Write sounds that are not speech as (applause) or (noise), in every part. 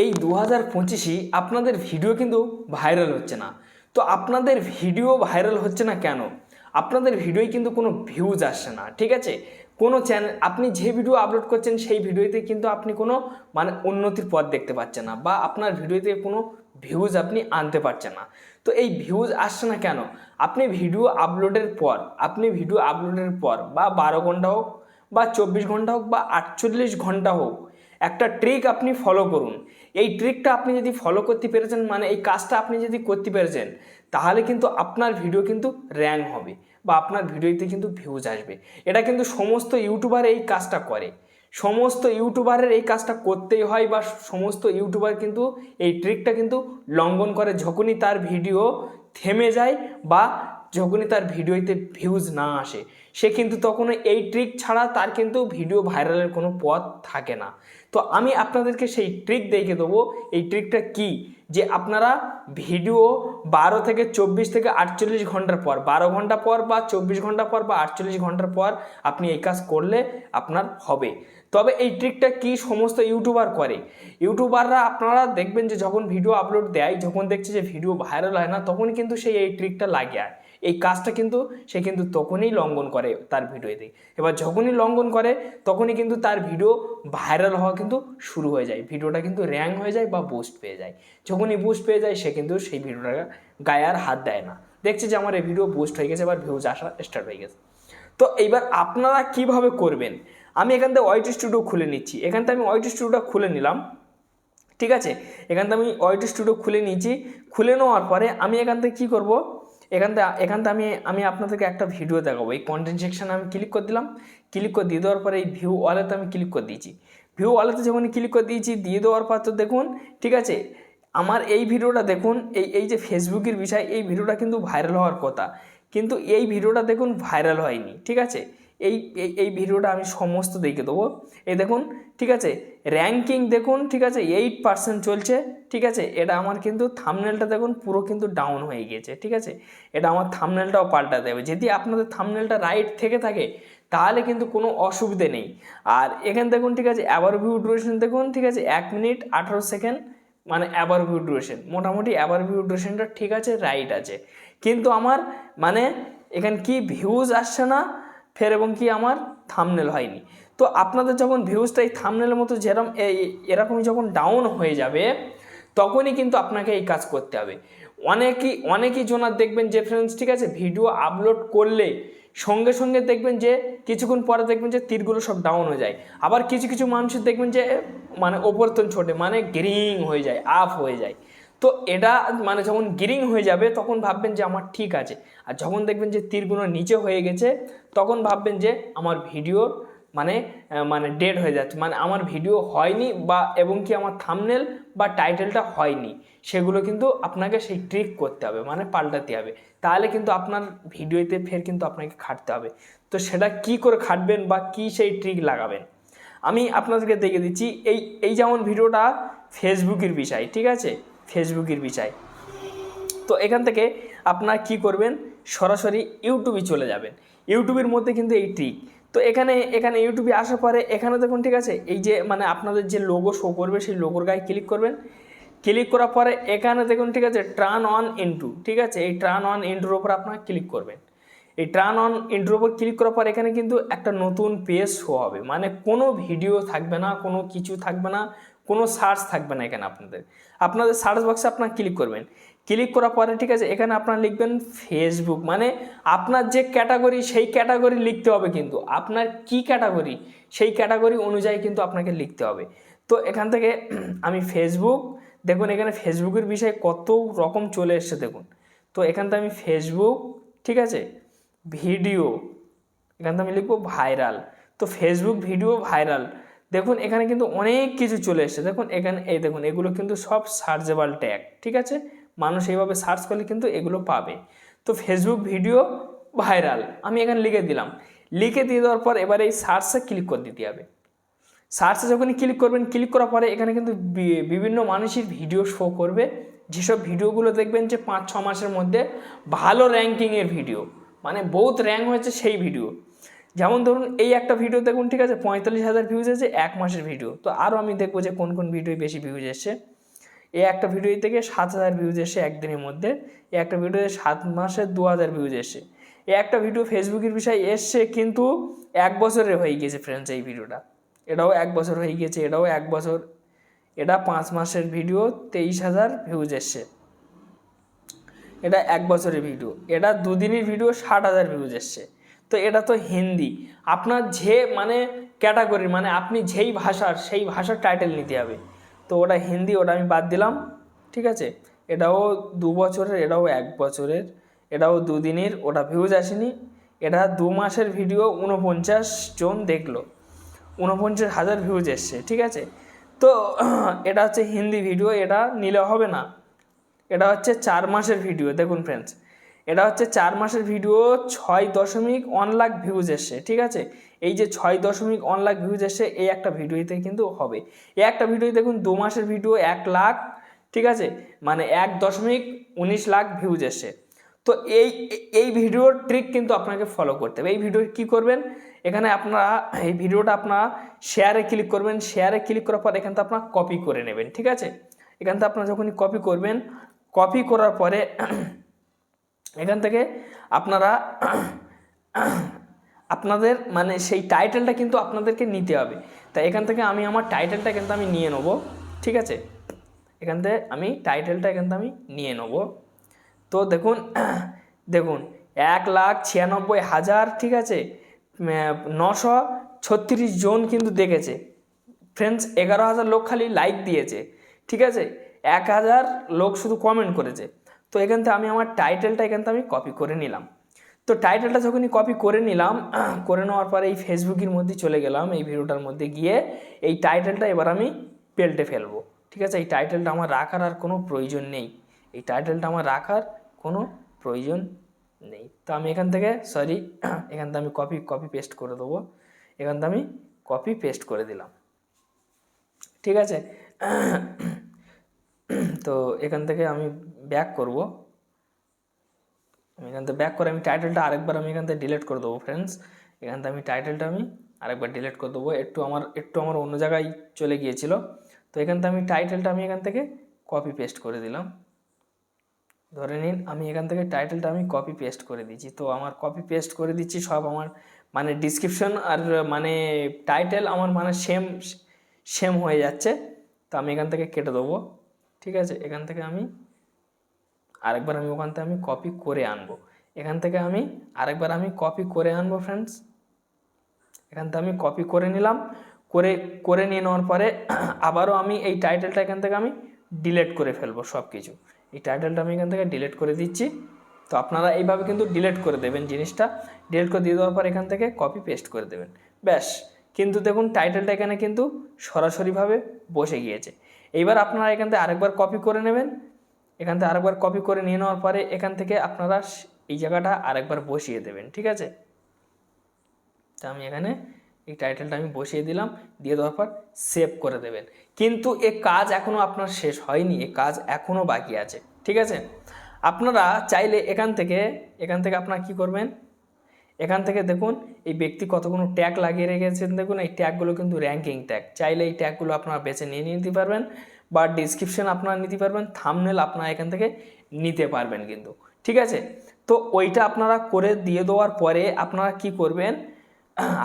এই দু হাজার পঁচিশে আপনাদের ভিডিও কিন্তু ভাইরাল হচ্ছে না। তো আপনাদের ভিডিও ভাইরাল হচ্ছে না কেন? আপনাদের ভিডিওয় কিন্তু কোনো ভিউজ আসছে না, ঠিক আছে? কোনো চ্যানেল আপনি যে ভিডিও আপলোড করছেন সেই ভিডিওতে কিন্তু আপনি কোনো মানে উন্নতির পথ দেখতে পাচ্ছেন না বা আপনার ভিডিওতে কোনো ভিউজ আপনি আনতে পারছেন না। তো এই ভিউজ আসছে না কেন? আপনি ভিডিও আপলোডের পর, আপনি ভিডিও আপলোডের পর বা বারো ঘণ্টা হোক বা চব্বিশ ঘণ্টা হোক বা আটচল্লিশ ঘণ্টা হোক একটা ট্রিক আপনি ফলো করুন। এই ট্রিকটা আপনি যদি ফলো করতে পেরেছেন মানে এই কাজটা আপনি যদি করতে পেরেছেন, তাহলে কিন্তু আপনার ভিডিও কিন্তু র্যাঙ্ক হবে বা আপনার ভিডিওতে কিন্তু ভিউজ আসবে। এটা কিন্তু সমস্ত ইউটিউবার এই কাজটা করে। সমস্ত ইউটিউবারের এই কাজটা করতেই হয় বা সমস্ত ইউটিউবার কিন্তু এই ট্রিকটা কিন্তু লঙ্ঘন করে যখনই তার ভিডিও থেমে যায় বা যখনই তার ভিডিওতে ভিউজ না আসে। সে কিন্তু তখন এই ট্রিক ছাড়া তার কিন্তু ভিডিও ভাইরালের কোনো পথ থাকে না। তো আমি আপনাদেরকে সেই ট্রিক দেখে দেবো। এই ট্রিকটা কি? যে আপনারা ভিডিও বারো থেকে চব্বিশ থেকে আটচল্লিশ ঘণ্টার পর, বারো ঘণ্টা পর বা চব্বিশ ঘণ্টা পর বা আটচল্লিশ ঘণ্টার পর আপনি এই কাজ করলে আপনার হবে। তবে এই ট্রিকটা কি সমস্ত ইউটিউবার করে? ইউটিউবাররা আপনারা দেখবেন যে যখন ভিডিও আপলোড দেয়, যখন দেখছে যে ভিডিও ভাইরাল হয় না, তখন কিন্তু সেই এই ট্রিকটা লাগে এই কাজটা কিন্তু সে কিন্তু তখনই লঙ্ঘন করে তার ভিডিওতে। এবার যখনই লঙ্ঘন করে, তখনই কিন্তু তার ভিডিও ভাইরাল হওয়া কিন্তু শুরু হয়ে যায়। ভিডিওটা কিন্তু র্যাঙ্ক হয়ে যায় বা বুস্ট পেয়ে যায়। যখনই বুস্ট পেয়ে যায়, সে কিন্তু সেই ভিডিওটা গায়ে আর হাত দেয় না। দেখছে যে আমার এই ভিডিও বুস্ট হয়ে গেছে, এবার ভিউজ আসা স্টার্ট হয়ে গেছে। তো এইবার আপনারা কীভাবে করবেন? আমি এখান থেকে ওয়াইটি স্টুডিও খুলে নিচ্ছি। এখান থেকে আমি ওয়াইটি স্টুডিওটা খুলে নিলাম। ঠিক আছে? এখান থেকে আমি ওয়াইটি স্টুডিও খুলে নিয়েছি। খুলে নেওয়ার পরে আমি এখান থেকে কী করব? এখান থেকে এখান থেকে আমি আমি আপনাদেরকে একটা ভিডিও দেখাবো। এই কন্টেন্ট সেকশানে আমি ক্লিক করে দিলাম। ক্লিক করে দিয়ে দেওয়ার পরে এই ভিউ ওয়ালেতে আমি ক্লিক করে দিয়েছি। ভিউ ওয়ালেতে যখন ক্লিক করে দিয়েছি, দিয়ে দেওয়ার পর তো দেখুন, ঠিক আছে? আমার এই ভিডিওটা দেখুন, এই এই যে ফেসবুকের বিষয়, এই ভিডিওটা কিন্তু ভাইরাল হওয়ার কথা। কিন্তু এই ভিডিওটা দেখুন ভাইরাল হয়নি, ঠিক আছে? এই এই ভিডিওটা আমি সমস্ত দেখে দেবো। এই দেখুন, ঠিক আছে? র্যাঙ্কিং দেখুন, ঠিক আছে? এইট পার্সেন্ট চলছে, ঠিক আছে? এটা আমার কিন্তু থামনেলটা দেখুন, পুরো কিন্তু ডাউন হয়ে গিয়েছে, ঠিক আছে? এটা আমার থামনেলটাও পাল্টাতে হবে যদি আপনাদের থামনেলটা রাইট থেকে থাকে, তাহলে কিন্তু কোনো অসুবিধে নেই। আর এখানে দেখুন, ঠিক আছে? অ্যাভার ভিউ ডিউরেশন দেখুন, ঠিক আছে? এক মিনিট আঠারো সেকেন্ড মানে অ্যাভার ভিউ ডিউরেশন মোটামুটি অ্যাভার ভিউ ডিউরেশনটা ঠিক আছে রাইট আছে। কিন্তু আমার মানে এখানে কি ভিউজ আসছে না ফের এবং কি আমার থামনেল হয়নি। তো আপনাদের যখন ভিউজটা এই থামনেলের মতো যেরকম এরকমই যখন ডাউন হয়ে যাবে, তখনই কিন্তু আপনাকে এই কাজ করতে হবে। অনেকই অনেকই জনার দেখবেন যে ফ্রেন্ডস ঠিক আছে ভিডিও আপলোড করলে সঙ্গে সঙ্গে দেখবেন যে কিছুক্ষণ পরে দেখবেন যে তীরগুলো সব ডাউন হয়ে যায়। আবার কিছু কিছু মানুষের দেখবেন যে মানে ওপরতন ছোটে মানে গ্রিং হয়ে যায় আপ হয়ে যায়। তো এটা মানে যখন গিরিং হয়ে যাবে, তখন ভাববেন যে আমার ঠিক আছে। আর যখন দেখবেন যে তীরগুলো নিচে হয়ে গেছে, তখন ভাববেন যে আমার ভিডিওর মানে মানে ডেড হয়ে যাচ্ছে। মানে আমার ভিডিও হয়নি বা, এবং কি আমার থামনেল বা টাইটেলটা হয়নি। সেগুলো কিন্তু আপনাকে সেই ট্রিক করতে হবে মানে পাল্টাতে হবে। তাহলে কিন্তু আপনার ভিডিওতে ফের কিন্তু আপনাকে খাটতে হবে। তো সেটা কি করে খাটবেন বা কি সেই ট্রিক লাগাবেন? আমি আপনাদেরকে দেখে দিচ্ছি, এই এই যেমন ভিডিওটা ফেসবুকের বিষয়, ঠিক আছে? ফেসবুকের বিষয় তো এখান থেকে আপনার কি করবেন? সরাসরি ইউটিউবে চলে যাবেন। ইউটিউবের মধ্যে কিন্তু এই ট্রিক তো এখানে এখানে ইউটিউবে আসার পরে এখানে দেখুন, ঠিক আছে? এই যে মানে আপনাদের যে লোগো শো করবে, সেই লোগোর গায়ে ক্লিক করবেন। ক্লিক করার পরে এখানে দেখুন, ঠিক আছে? ট্রান অন ইন্টু ঠিক আছে? এই ট্রান অন ইন্টুর ওপর আপনার ক্লিক করবেন। এই ট্রান অন ইন্টুর ওপর ক্লিক করার পর এখানে কিন্তু একটা নতুন পেজ শো হবে। মানে কোনো ভিডিও থাকবে না, কোনো কিছু থাকবে না। কোনো সার্চ থাকবে না এখানে আপনাদের। আপনাদের সার্চ বক্সে আপনার ক্লিক করবেন। ক্লিক করার পরে ঠিক আছে, এখানে আপনার লিখবেন ফেসবুক মানে আপনার যে ক্যাটাগরি সেই ক্যাটাগরি লিখতে হবে কিন্তু। আপনার কি ক্যাটাগরি সেই ক্যাটাগরি অনুযায়ী কিন্তু আপনাকে লিখতে হবে। তো এখান থেকে (clears throat) আমি ফেসবুক দেখুন এখানে ফেসবুকের বিষয়ে কত রকম চলে এসছে, দেখুন। তো এখান থেকে আমি ফেসবুক ঠিক আছে ভিডিও এখান থেকে আমি লিখব ভাইরাল তো ফেসবুক ভিডিও ভাইরাল দেখুন, এখানে কিন্তু অনেক কিছু চলে এসছে। দেখুন, এখানে, এই দেখুন, এগুলো কিন্তু সব সার্চেবল ট্যাগ, ঠিক আছে? মানুষ এইভাবে সার্চ করলে কিন্তু এগুলো পাবে। তো ফেসবুক ভিডিও ভাইরাল, আমি এখানে লিখে দিলাম। লিখে দিয়ে দেওয়ার পর এবার এই সার্চে ক্লিক করে দিতে হবে। সার্চে যখনই ক্লিক করবেন, ক্লিক করার পরে এখানে কিন্তু বিভিন্ন মানুষের ভিডিও শো করবে। যেসব ভিডিওগুলো দেখবেন যে পাঁচ, ছ মাসের মধ্যে ভালো র্যাঙ্কিংয়ের ভিডিও মানে বহুত র্যাঙ্ক হয়েছে সেই ভিডিও। যেমন ধরুন এই একটা ভিডিও দেখুন, ঠিক আছে? পঁয়তাল্লিশ হাজার ভিউজ এসেছে এক মাসের ভিডিও তো আরও আমি দেখব যে কোন কোন ভিডিও বেশি ভিউজ এসছে। এই একটা ভিডিও থেকে সাত হাজার ভিউজ এসে একদিনের মধ্যে। এই একটা ভিডিওতে সাত মাসে দু হাজার ভিউজ এসে এই একটা ভিডিও ফেসবুকের বিষয়ে এসছে কিন্তু এক বছরের হয়ে গিয়েছে ফ্রেন্ডস এই ভিডিওটা এটাও এক বছর হয়ে গিয়েছে, এটাও এক বছর। এটা পাঁচ মাসের ভিডিও তেইশ হাজার ভিউজ এসছে। এটা এক বছরের ভিডিও এটা দুদিনের ভিডিও ষাট হাজার ভিউজ এসছে। তো এটা তো হিন্দি। আপনার যে মানে ক্যাটাগরির মানে আপনি যেই ভাষার, সেই ভাষার টাইটেল নিতে হবে। তো ওটা হিন্দি, ওটা আমি বাদ দিলাম, ঠিক আছে? এটাও দু বছরের, এটাও এক বছরের, এটাও দুদিনের, ওটা ভিউজ আসেনি। এটা দু মাসের ভিডিও উনপঞ্চাশ জন দেখল। উনপঞ্চাশ হাজার ভিউজ এসছে, ঠিক আছে? তো (clears throat) এটা হচ্ছে হিন্দি ভিডিও এটা নিলে হবে না। এটা হচ্ছে চার মাসের ভিডিও দেখুন ফ্রেন্ডস এটা হচ্ছে চার মাসের ভিডিও, ছয় দশমিক ওয়ান লাখ ভিউজ এসছে, ঠিক আছে? এই যে ছয় দশমিক ওয়ান লাখ ভিউজ এসছে, এই একটা ভিডিওতে কিন্তু হবে। এই একটা ভিডিও দেখুন দু মাসের ভিডিও এক লাখ, ঠিক আছে? মানে এক দশমিক উনিশ লাখ ভিউজ এসছে। তো এই এই ভিডিওর ট্রিক কিন্তু আপনাকে ফলো করতে হবে। এই ভিডিও কি করবেন? এখানে আপনারা, এই ভিডিওটা আপনারা শেয়ারে ক্লিক করবেন। শেয়ারে ক্লিক করার পর এখান থেকে আপনারা কপি করে নেবেন, ঠিক আছে? এখান থেকে আপনারা যখনই কপি করবেন কপি করার পরে এখান থেকে আপনারা আপনাদের মানে সেই টাইটেলটা কিন্তু আপনাদেরকে নিতে হবে। তাই এখান থেকে আমি আমার টাইটেলটা কিন্তু আমি নিয়ে নেব, ঠিক আছে? এখান থেকে আমি টাইটেলটা এখান আমি নিয়ে নেব। তো দেখুন দেখুন, এক লাখ ছিয়ানব্বই হাজার, ঠিক আছে? নশো ছত্রিশ জন কিন্তু দেখেছে। ফ্রেন্ডস এগারো হাজার লোক খালি লাইক দিয়েছে, ঠিক আছে? এক হাজার লোক শুধু কমেন্ট করেছে। তো এখান থেকে আমি আমার টাইটেলটা এখান থেকে আমি কপি করে নিলাম। তো টাইটেলটা যখনই কপি করে নিলাম, (clears throat) করে নেওয়ার পরে এই ফেসবুকের মধ্যে চলে গেলাম, এই ভিডিওটার মধ্যে গিয়ে এই টাইটেলটা এবার আমি পেল্টে ফেলব। ঠিক আছে? এই টাইটেলটা আমার রাখার আর কোনো প্রয়োজন নেই। এই টাইটেলটা আমার রাখার কোনো প্রয়োজন নেই। তো আমি এখান থেকে সরি (clears throat) এখান থেকে আমি কপি কপি পেস্ট করে দেবো। এখান থেকে আমি কপি পেস্ট করে দিলাম। ঠিক আছে? (clears throat) তো এখান থেকে আমি ব্যাক করব। আমি এখান থেকে ব্যাক করে আমি টাইটেলটা আরেকবার আমি এখান থেকে ডিলিট করে দেবো ফ্রেন্ডস এখান থেকে আমি টাইটেলটা আমি আরেকবার ডিলিট করে দেবো। একটু আমার একটু আমার অন্য জায়গায় চলে গিয়েছিল। তো এখান থেকে আমি টাইটেলটা আমি এখান থেকে কপি পেস্ট করে দিলাম। ধরে নিন, আমি এখান থেকে টাইটেলটা আমি কপি পেস্ট করে দিচ্ছি তো আমার কপি পেস্ট করে দিচ্ছি, সব আমার মানে ডিসক্রিপশন আর মানে টাইটেল আমার মানে সেম সেম হয়ে যাচ্ছে। তো আমি এখান থেকে কেটে দেবো, ঠিক আছে? এখান থেকে আমি আরেকবার আমি ওখান থেকে আমি কপি করে আনব। এখান থেকে আমি আরেকবার আমি কপি করে আনব ফ্রেন্ডস এখান থেকে আমি কপি করে নিলাম। করে করে নিয়ে নেওয়ার পরে (clears throat) আবারও আমি এই টাইটেলটা এখান থেকে আমি ডিলেট করে ফেলব সব কিছু এই টাইটেলটা আমি এখান থেকে ডিলেট করে দিচ্ছি। তো আপনারা এইভাবে কিন্তু ডিলেট করে দেবেন জিনিসটা। ডিলেট করে দিয়ে দেওয়ার পর এখান থেকে কপি পেস্ট করে দেবেন। ব্যাস। কিন্তু দেখুন টাইটেলটা এখানে কিন্তু সরাসরিভাবে বসে গিয়েছে। এইবার আপনারা এখান থেকে আরেকবার কপি করে নেবেন। এখান থেকে আরেকবার কপি করে নিয়ে নেওয়ার পরে এখান থেকে আপনারা এই জায়গাটা আরেকবার বসিয়ে দেবেন, ঠিক আছে? তা আমি এখানে এই টাইটেলটা আমি বসিয়ে দিলাম, দিয়ে দেওয়ার পর সেভ করে দেবেন। কিন্তু এ কাজ এখনও আপনার শেষ হয়নি, এ কাজ এখনও বাকি আছে, ঠিক আছে? আপনারা চাইলে এখান থেকে এখান থেকে আপনারা কি করবেন? এখান থেকে দেখুন, এই ব্যক্তি কতগুলো ট্যাগ লাগিয়ে রেখেছেন, দেখুন, এই ট্যাগগুলো কিন্তু র্যাঙ্কিং ট্যাগ চাইলে এই ট্যাগগুলো আপনারা বেছে নিয়ে নিতে পারবেন। বা ডিসক্রিপশন আপনারা নিতে পারবেন থামনেল আপনারা এখান থেকে নিতে পারবেন কিন্তু। ঠিক আছে? তো ওইটা আপনারা করে দিয়ে দেওয়ার পরে আপনারা কি করবেন?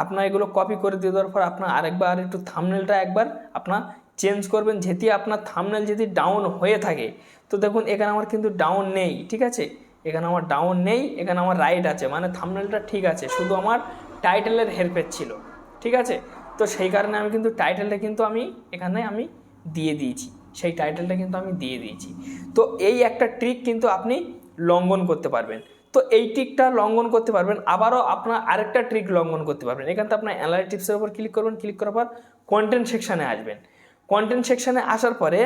আপনার এগুলো কপি করে দিয়ে দেওয়ার পর আপনার আরেকবার একটু থামনেলটা একবার আপনার চেঞ্জ করবেন। যেটি আপনার থামনেল যদি ডাউন হয়ে থাকে, তো দেখুন এখানে আমার কিন্তু ডাউন নেই, ঠিক আছে? এখানে আমার ডাউন নেই, এখানে আমার রাইট আছে মানে থামনেলটা ঠিক আছে, শুধু আমার টাইটেলের হেরফের ছিল, ঠিক আছে? তো সেই কারণে আমি কিন্তু টাইটেলটা কিন্তু আমি এখানে আমি দিয়ে দিয়েছি। সেই টাইটেলটা কিন্তু আমি দিয়ে দিয়েছি। তো এই একটা ট্রিক কিন্তু আপনি লঙ্ঘন করতে পারবেন। তো এই ট্রিকটা লঙ্ঘন করতে পারবেন, আবারও আপনার আরেকটা ট্রিক লঙ্ঘন করতে পারবেন। এখান থেকে আপনার অ্যানালিটিক্সের উপর ক্লিক করবেন ক্লিক করার পর কন্টেন্ট সেকশানে আসবেন। কন্টেন্ট সেকশানে আসার পরে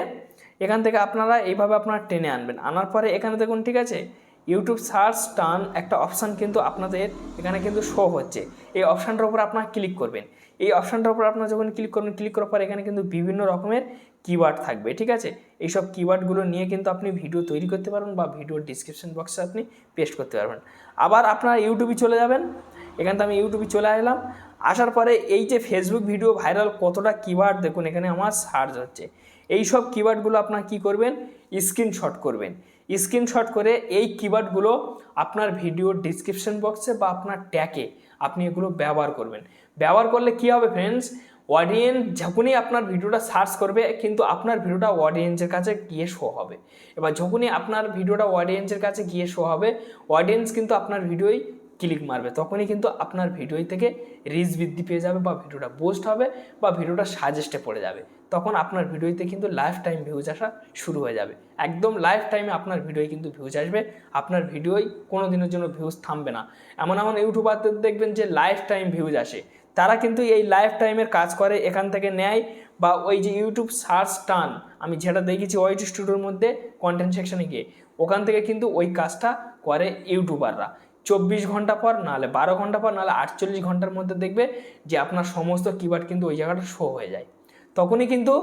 এখান থেকে আপনারা এইভাবে আপনারা টেনে আনবেন। আনার পরে এখানে দেখুন, ঠিক আছে? ইউটিউব সার্চ টার্ন একটা অপশান কিন্তু আপনাদের এখানে কিন্তু শো হচ্ছে। এই অপশানটার উপর আপনারা ক্লিক করবেন। এই অপশানটার উপর আপনারা যখন ক্লিক করবেন ক্লিক করার পর এখানে কিন্তু বিভিন্ন রকমের কিওয়ার্ড থাকবে, ঠিক আছে? এইসব কিওয়ার্ডগুলো নিয়ে কিন্তু আপনি ভিডিও তৈরি করতে পারবেন বা ভিডিওর ডিসক্রিপশন বক্সে আপনি পেস্ট করতে পারবেন। আবার আপনার ইউটিউবে চলে যাবেন, এখান থেকে আমি ইউটিউবে চলে আসলাম আসার পরে এই যে ফেসবুক ভিডিও ভাইরাল কতটা কিওয়ার্ড দেখুন, এখানে আমার সার্চ হচ্ছে। এই সব কিওয়ার্ডগুলো আপনার কি করবেন? স্ক্রিনশট করবেন। স্ক্রিনশট করে এই কিওয়ার্ডগুলো আপনার ভিডিওর ডিসক্রিপশন বক্সে বা আপনার ট্যাগে আপনি এগুলো ব্যবহার করবেন। ব্যবহার করলে কি হবে ফ্রেন্ডস অডিয়েন্স যখনই আপনার ভিডিওটা সার্চ করবে, কিন্তু আপনার ভিডিওটা অডিয়েন্সের কাছে গিয়ে শো হবে। এবার যখনই আপনার ভিডিওটা অডিয়েন্সের কাছে গিয়ে শো হবে অডিয়েন্স কিন্তু আপনার ভিডিওই ক্লিক মারবে, তখনই কিন্তু আপনার ভিডিও থেকে রিচ বৃদ্ধি পেয়ে যাবে বা ভিডিওটা পোস্ট হবে বা ভিডিওটা সাজেস্টে পড়ে যাবে। তখন আপনার ভিডিওতে কিন্তু লাইফ টাইম ভিউজ আসা শুরু হয়ে যাবে। একদম লাইফ টাইমে আপনার ভিডিওয় কিন্তু ভিউজ আসবে, আপনার ভিডিওই কোনো দিনের জন্য ভিউজ থামবে না। এমন এমন ইউটিউবারদের দেখবেন যে লাইফ টাইম ভিউজ আসে। তারা কিন্তু এই লাইফ টাইমের কাজ করে, এখান থেকে নেয় বা ওই যে ইউটিউব সার্চ টান, আমি যেটা দেখেছি ওয়াইট স্টুডিওর মধ্যে কন্টেন্ট সেকশনে গিয়ে, ওখান থেকে কিন্তু ওই কাজটা করে ইউটিউবাররা চব্বিশ ঘণ্টা পর, নাহলে বারো ঘণ্টা পর, নাহলে আটচল্লিশ ঘণ্টার মধ্যে দেখবে যে আপনার সমস্ত কিওয়ার্ড কিন্তু ওই জায়গাটা শো হয়ে যায়। তখনই কিন্তু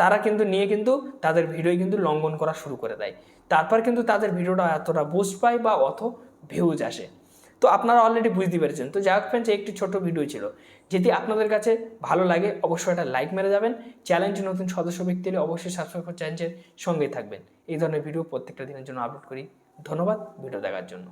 তারা কিন্তু নিয়ে কিন্তু তাদের ভিডিও কিন্তু লঙ্ঘন করা শুরু করে দেয়। তারপর কিন্তু তাদের ভিডিওটা এতটা বুস্ট পায় বা অত ভিউজ আসে। তো আপনারা অলরেডি বুঝতে পেরেছেন। তো যাই হোক ফ্রেন্ডস একটি ছোট ভিডিও ছিল। যদি আপনাদের কাছে ভালো লাগে, অবশ্যই একটা লাইক মেরে যাবেন। চ্যালেঞ্জ নতুন সদস্য ব্যক্তি হলে অবশ্যই সাবস্ক্রাইব করে চ্যানেলের সঙ্গেই থাকবেন। এই ধরনের ভিডিও প্রত্যেকটা দিনের জন্য আপলোড করি। ধন্যবাদ ভিডিও দেখার জন্য।